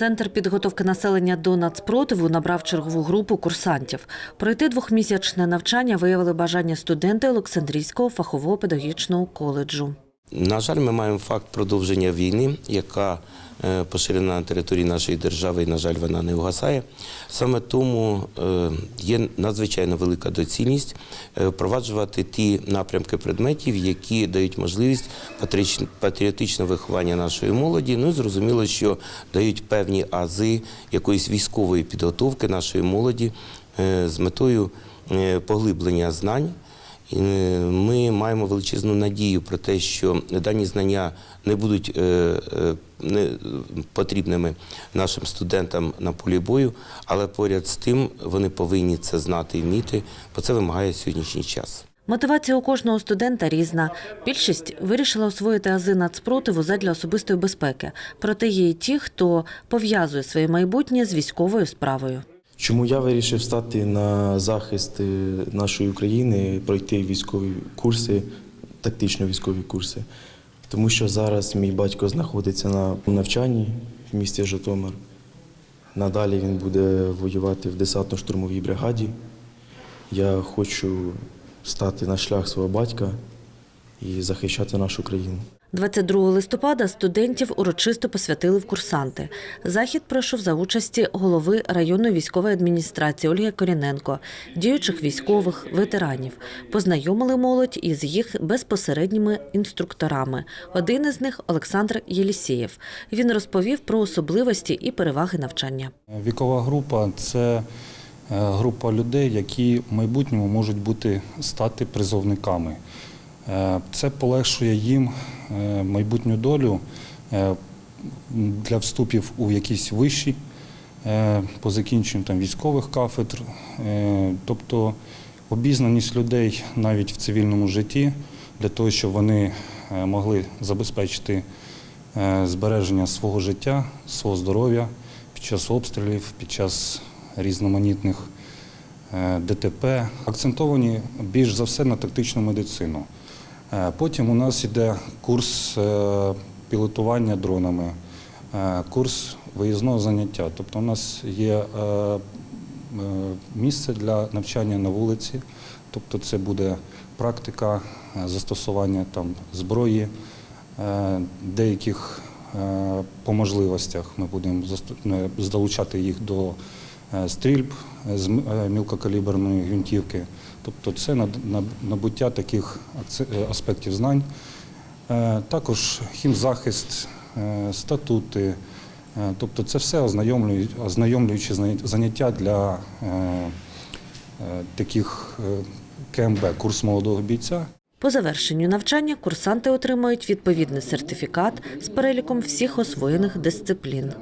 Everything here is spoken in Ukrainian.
Центр підготовки населення до нацпротиву набрав чергову групу курсантів. Пройти двохмісячне навчання виявили бажання студенти Олександрійського фахового педагогічного коледжу. На жаль, ми маємо факт продовження війни, яка е, поширена на території нашої держави, і, на жаль, вона не вгасає. Саме тому е, є надзвичайно велика доцільність е, впроваджувати ті напрямки предметів, які дають можливість патріотичного виховання нашої молоді. Ну і зрозуміло, що дають певні ази якоїсь військової підготовки нашої молоді з метою поглиблення знань. І е, Ми маємо величезну надію про те, що дані знання не будуть е, е, не потрібними нашим студентам на полі бою, але поряд з тим вони повинні це знати і вміти, бо це вимагає сьогоднішній час. Мотивація у кожного студента різна. Більшість вирішила освоїти ази нацпротиву задля особистої безпеки. Проте є й ті, хто пов'язує своє майбутнє з військовою справою. Чому я вирішив стати на захист е, нашої України, пройти військові курси, тактично військові курси? Тому що зараз мій батько знаходиться на навчанні в місті Житомир. Надалі він буде воювати в десантно-штурмовій бригаді. Я хочу стати на шлях свого батька і захищати нашу країну. 22 листопада студентів урочисто посвятили в курсанти. Захід пройшов за участі голови районної військової адміністрації Ольги Коріненко, діючих військових, ветеранів. Познайомили молодь із їх безпосередніми інструкторами. Один із них Олександр Єлісєєв. Він розповів про особливості і переваги навчання. Вікова група це е, група людей, які в майбутньому можуть бути стати призовниками. Е, Це полегшує їм е, майбутню долю е, для вступів у якісь вищі по закінченню там, військових кафедр. Тобто обізнаність людей навіть в цивільному житті для того, щоб вони могли забезпечити збереження свого життя, свого здоров'я під час обстрілів, під час різноманітних ДТП. Акцентовані більш за все на тактичну медицину. Е, Потім у нас йде курс е, пілотування дронами, е, курс виїзного заняття. Тобто у нас є місце для навчання на вулиці, тобто це буде практика застосування там, зброї, деяких по можливостях ми будемо залучати їх до стрільб з е, мілкокаліберної гвинтівки. Тобто це набуття таких е, аспектів знань. Е, Також хімзахист, е, статути. Е, Тобто це все ознайомлюю- ознайомлюючі заня- заняття для е, е, таких е, КМБ, курс молодого бійця. По завершенню навчання курсанти отримають відповідний сертифікат з переліком всіх освоєних дисциплін.